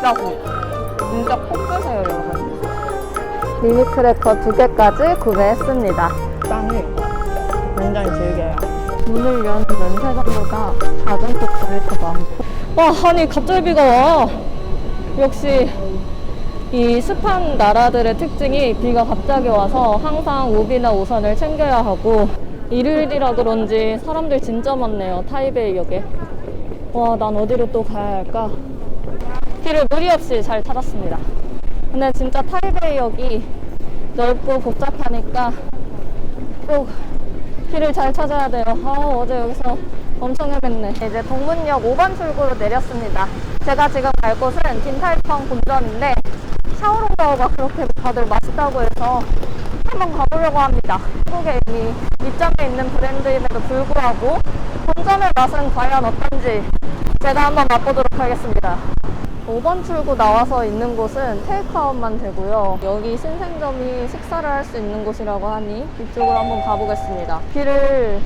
진짜 꼭, 진짜 꼭 드세요, 여러분. 미미크래커 두 개까지 구매했습니다. 빵을 굉장히 즐겨요. 문을 연 연세 정도가 작은 토크를 많고. 와, 아니, 갑자기 비가 와. 역시 이 습한 나라들의 특징이 비가 갑자기 와서 항상 우비나 우산을 챙겨야 하고 일요일이라 그런지 사람들 진짜 많네요. 타이베이역에. 와, 난 어디로 또 가야 할까? 길을 무리 없이 잘 찾았습니다. 근데 진짜 타이베이역이 넓고 복잡하니까 꼭 길을 잘 찾아야 돼요. 아, 어제 여기서 엄청 헤맸네. 이제 동문역 5번 출구로 내렸습니다. 제가 지금 갈 곳은 딘탈펑 본점인데 샤오롱바오가 그렇게 다들 맛있다고 해서 한번 가보려고 합니다. 한국에 이미 입점해 있는 브랜드임에도 불구하고 본점의 맛은 과연 어떤지 제가 한번 맛보도록 하겠습니다. 5번 출구 나와서 있는 곳은 테이크아웃만 되고요. 여기 신생점이 식사를 할 수 있는 곳이라고 하니 이쪽으로 한번 가보겠습니다. 길을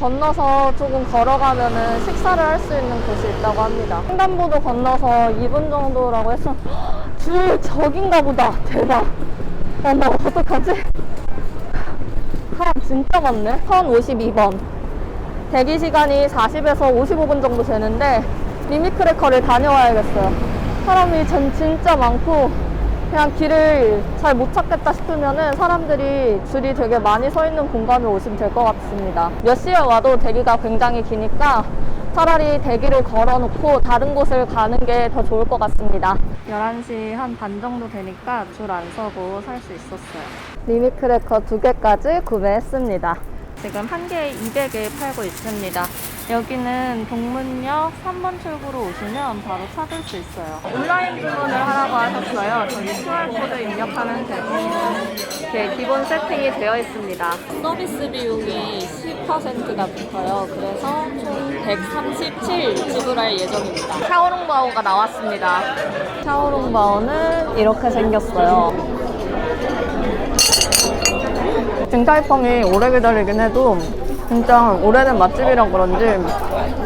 건너서 조금 걸어가면은 식사를 할 수 있는 곳이 있다고 합니다. 횡단보도 건너서 2분 정도라고 해서 줄 저긴가 보다. 대박. 어머, 어떡하지? 사람 진짜 많네. 1052번. 대기 시간이 40에서 55분 정도 되는데 미미크래커를 다녀와야겠어요. 사람이 전 진짜 많고 그냥 길을 잘 못 찾겠다 싶으면은 사람들이 줄이 되게 많이 서 있는 공간에 오시면 될 것 같습니다. 몇 시에 와도 대기가 굉장히 기니까 차라리 대기를 걸어놓고 다른 곳을 가는 게 더 좋을 것 같습니다. 11시 한 반 정도 되니까 줄 안 서고 살 수 있었어요. 미미크래커 두 개까지 구매했습니다. 지금 한 개에 200에 팔고 있습니다. 여기는 동문역 3번 출구로 오시면 바로 찾을 수 있어요. 온라인 주문을 하라고 하셨어요. 저기 QR코드 입력하면 되고 이렇게 기본 세팅이 되어 있습니다. 서비스 비용이 10%가 붙어요. 그래서 총 137 지불할 예정입니다. 샤오롱바오가 나왔습니다. 샤오롱바오는 이렇게 생겼어요. 딩타이펑이 오래 기다리긴 해도 진짜 오래된 맛집이라 그런지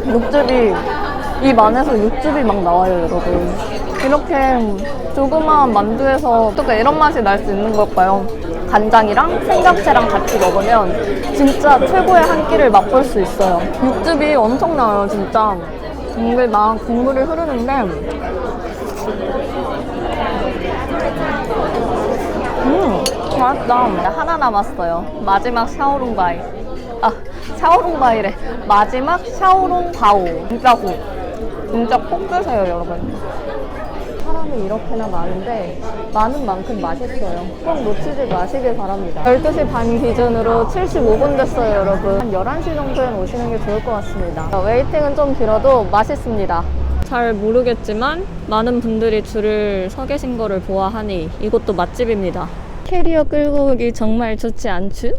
육즙이 입 안에서 육즙이 막 나와요 여러분 이렇게 조그마한 만두에서 어떻게 이런 맛이 날 수 있는 걸까요? 간장이랑 생ገብ채랑 같이 먹으면 진짜 최고의 한 끼를 맛볼 수 있어요 육즙이 엄청 나와요 진짜 이게 막 국물이 흐르는데 음, 맛있다. 하나 남았어요. 마지막 샤오롱바이. 아, 샤오롱바이래. 마지막 샤오롱바오. 진짜 꼭. 진짜 꼭 드세요, 여러분. 사람이 이렇게나 많은데 많은 만큼 맛있어요. 꼭 놓치지 마시길 바랍니다. 12시 반 기준으로 75분 됐어요, 여러분. 한 11시 정도엔 오시는 게 좋을 것 같습니다. 웨이팅은 좀 길어도 맛있습니다. 잘 모르겠지만 많은 분들이 줄을 서 계신 거를 보아하니 이곳도 맛집입니다. 캐리어 끌고 오기 정말 좋지 않죠?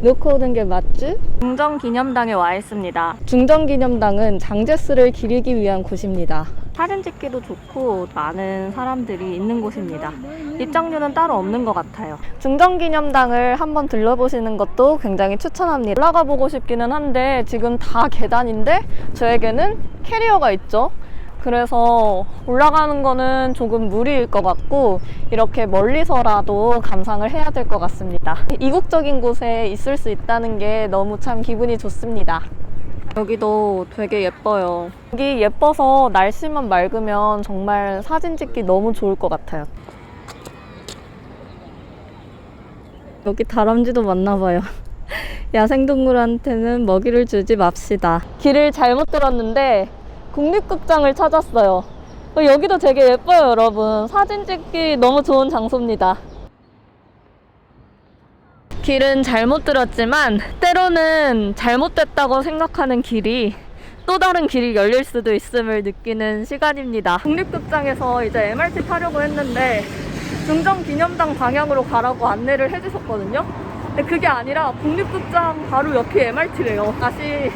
놓고 오는 게 맞죠? 중정기념당에 와 있습니다. 중정기념당은 장제스를 기리기 위한 곳입니다. 사진 찍기도 좋고 많은 사람들이 있는 곳입니다. 입장료는 따로 없는 것 같아요. 중정기념당을 한번 들러보시는 것도 굉장히 추천합니다. 올라가 보고 싶기는 한데 지금 다 계단인데 저에게는 캐리어가 있죠. 그래서 올라가는 거는 조금 무리일 것 같고 이렇게 멀리서라도 감상을 해야 될 것 같습니다. 이국적인 곳에 있을 수 있다는 게 너무 참 기분이 좋습니다. 여기도 되게 예뻐요. 여기 예뻐서 날씨만 맑으면 정말 사진 찍기 너무 좋을 것 같아요. 여기 다람쥐도 많나 봐요. 야생동물한테는 먹이를 주지 맙시다. 길을 잘못 들었는데 국립극장을 찾았어요. 어, 여기도 되게 예뻐요, 여러분. 사진 찍기 너무 좋은 장소입니다. 길은 잘못 들었지만 때로는 잘못됐다고 생각하는 길이 또 다른 길이 열릴 수도 있음을 느끼는 시간입니다. 국립극장에서 이제 MRT 타려고 했는데 중정기념당 방향으로 가라고 안내를 해주셨거든요. 근데 그게 아니라 국립극장 바로 옆이 MRT래요. 다시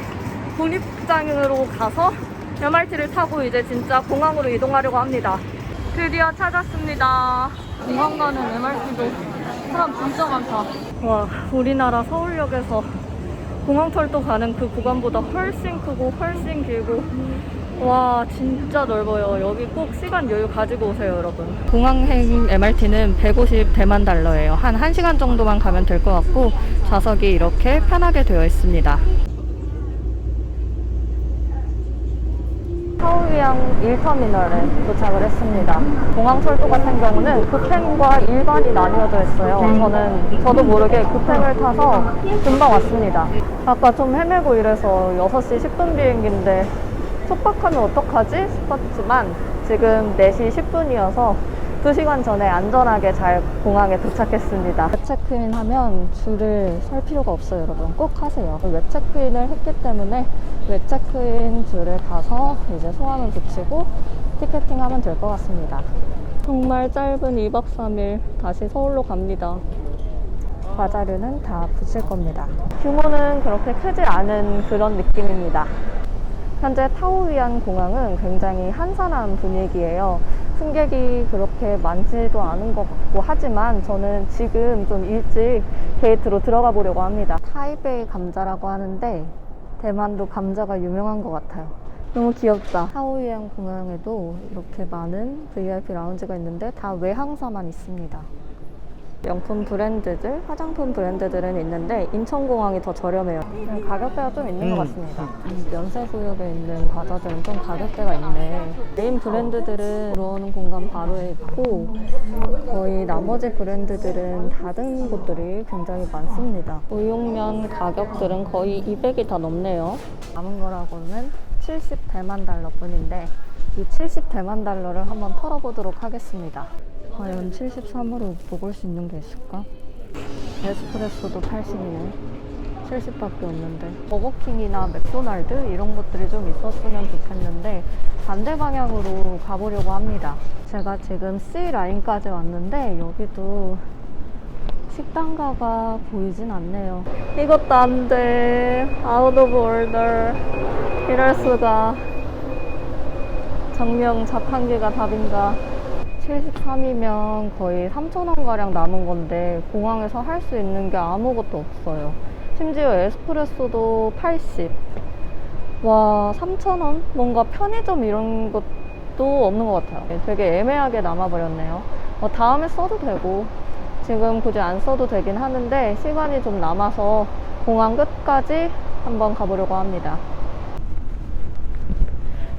국립극장으로 가서 MRT를 타고 이제 진짜 공항으로 이동하려고 합니다. 드디어 찾았습니다. 공항 가는 MRT도 사람 진짜 많다. 와, 우리나라 서울역에서 공항철도 가는 그 구간보다 훨씬 크고 훨씬 길고 와 진짜 넓어요. 여기 꼭 시간 여유 가지고 오세요 여러분. 공항행 MRT는 150 대만 달러예요. 한 1시간 정도만 가면 될 것 같고 좌석이 이렇게 편하게 되어 있습니다. 하우이앙 1터미널에 도착을 했습니다. 공항 철도 같은 경우는 급행과 일반이 나뉘어져 있어요. 저는 저도 모르게 급행을 타서 금방 왔습니다. 아까 좀 헤매고 이래서 6시 10분 비행기인데 촉박하면 어떡하지 싶었지만 지금 4시 10분이어서 2시간 전에 안전하게 잘 공항에 도착했습니다. 웹체크인 하면 줄을 설 필요가 없어요, 여러분. 꼭 하세요. 웹체크인을 했기 때문에 웹체크인 줄을 가서 이제 소환을 붙이고 티켓팅 하면 될 것 같습니다. 정말 짧은 2박 3일 다시 서울로 갑니다. 과자류는 다 붙일 겁니다. 규모는 그렇게 크지 않은 그런 느낌입니다. 현재 타오위안 공항은 굉장히 한산한 분위기예요. 승객이 그렇게 많지도 않은 것 같고 하지만 저는 지금 좀 일찍 게이트로 들어가 보려고 합니다. 타이베이 감자라고 하는데 대만도 감자가 유명한 것 같아요. 너무 귀엽다. 타오위안 공항에도 이렇게 많은 VIP 라운지가 있는데 다 외항사만 있습니다. 명품 브랜드들, 화장품 브랜드들은 있는데 인천공항이 더 저렴해요. 가격대가 좀 있는 것 같습니다. 연세구역에 있는 과자들은 좀 가격대가 있네. 메인 브랜드들은 들어오는 공간 바로에 있고 거의 나머지 브랜드들은 닫은 곳들이 굉장히 많습니다. 우육면 가격들은 거의 200이 다 넘네요. 남은 거라고는 70 대만 달러 뿐인데 이 70 대만 달러를 한번 털어보도록 하겠습니다. 과연 73으로 먹을 수 있는 게 있을까? 에스프레소도 80이네. 70밖에 없는데. 버거킹이나 맥도날드 이런 것들이 좀 있었으면 좋겠는데 반대 방향으로 가보려고 합니다. 제가 지금 C라인까지 왔는데 여기도 식당가가 보이진 않네요. 이것도 안 돼. 아웃 오브 order. 이럴 수가. 정령 자판기가 답인가. 73이면 거의 3,000원가량 남은 건데 공항에서 할 수 있는 게 아무것도 없어요. 심지어 에스프레소도 80. 와, 3,000원? 뭔가 편의점 이런 것도 없는 것 같아요. 되게 애매하게 남아버렸네요. 어, 다음에 써도 되고, 지금 굳이 안 써도 되긴 하는데, 시간이 좀 남아서 공항 끝까지 한번 가보려고 합니다.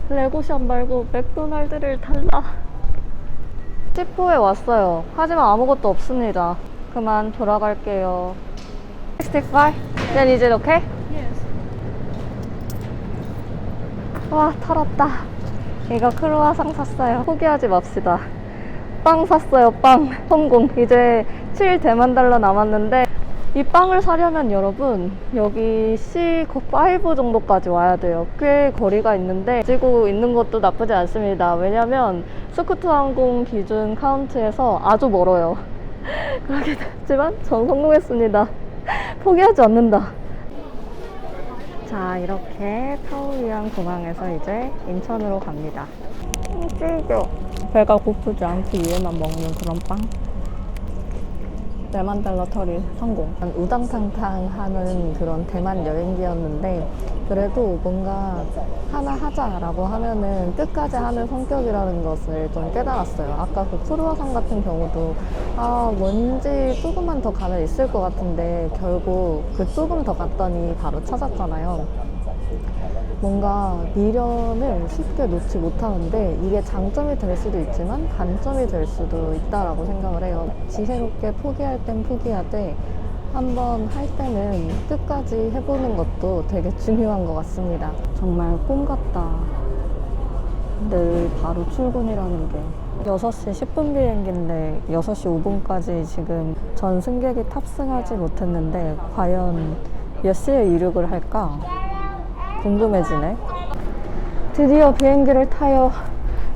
레고샵 말고 맥도날드를 달라. 10호에 왔어요. 하지만 아무것도 없습니다. 그만 돌아갈게요. 65? Then is it okay? 와, 털었다. 이거 크루아상 샀어요. 포기하지 맙시다. 빵 샀어요, 빵. 성공. 이제 7 대만 달러 남았는데, 이 빵을 사려면 여러분, 여기 C5 정도까지 와야 돼요. 꽤 거리가 있는데, 지고 있는 것도 나쁘지 않습니다. 왜냐면, 스쿠트 항공 기준 카운트에서 아주 멀어요. 그렇게 됐지만, 전 성공했습니다. 포기하지 않는다. 자, 이렇게 타오유안 공항에서 이제 인천으로 갑니다. 음, 찔겨. 배가 고프지 않기 위해만 먹는 그런 빵. 대만 달러 털이 성공. 우당탕탕 하는 그런 대만 여행기였는데, 그래도 뭔가 하나 하자라고 하면은 끝까지 하는 성격이라는 것을 좀 깨달았어요. 아까 그 크루아상 같은 경우도, 아, 뭔지 조금만 더 가면 있을 것 같은데, 결국 그 조금 더 갔더니 바로 찾았잖아요. 뭔가 미련을 쉽게 놓지 못하는데 이게 장점이 될 수도 있지만 단점이 될 수도 있다라고 생각을 해요. 지혜롭게 포기할 땐 포기하되 한번 할 때는 끝까지 해보는 것도 되게 중요한 것 같습니다. 정말 꿈 같다. 내일 바로 출근이라는 게 6시 10분 비행기인데 6시 5분까지 지금 전 승객이 탑승하지 못했는데 과연 몇 시에 이륙을 할까? 궁금해지네. 드디어 비행기를 타요.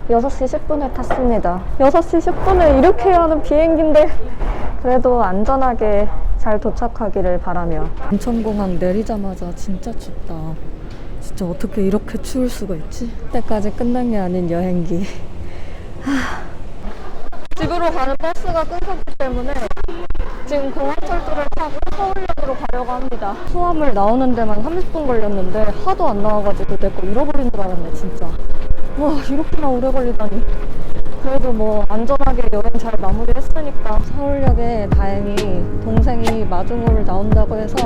6시 10분에 탔습니다. 6시 10분에 이렇게 하는 비행기인데 그래도 안전하게 잘 도착하기를 바라며 인천공항 내리자마자 진짜 춥다. 진짜 어떻게 이렇게 추울 수가 있지? 때까지 끝난 게 아닌 여행기. 하. 집으로 가는 버스가 끊겼기 때문에 지금 공항철도를 타고 서울역으로 가려고 합니다. 수화물 나오는 데만 30분 걸렸는데 하도 안 나와가지고 내 거 잃어버린 줄 알았네 진짜. 와 이렇게나 오래 걸리다니. 그래도 뭐 안전하게 여행 잘 마무리했으니까 서울역에 다행히 동생이 마중으로 나온다고 해서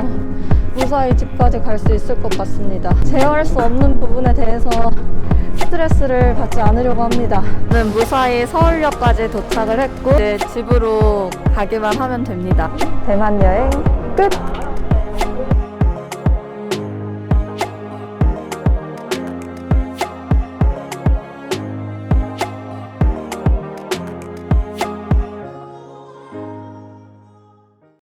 무사히 집까지 갈 수 있을 것 같습니다. 제어할 수 없는 부분에 대해서 스트레스를 받지 않으려고 합니다. 저는 무사히 서울역까지 도착을 했고 이제 집으로 가기만 하면 됩니다. 대만 여행 끝!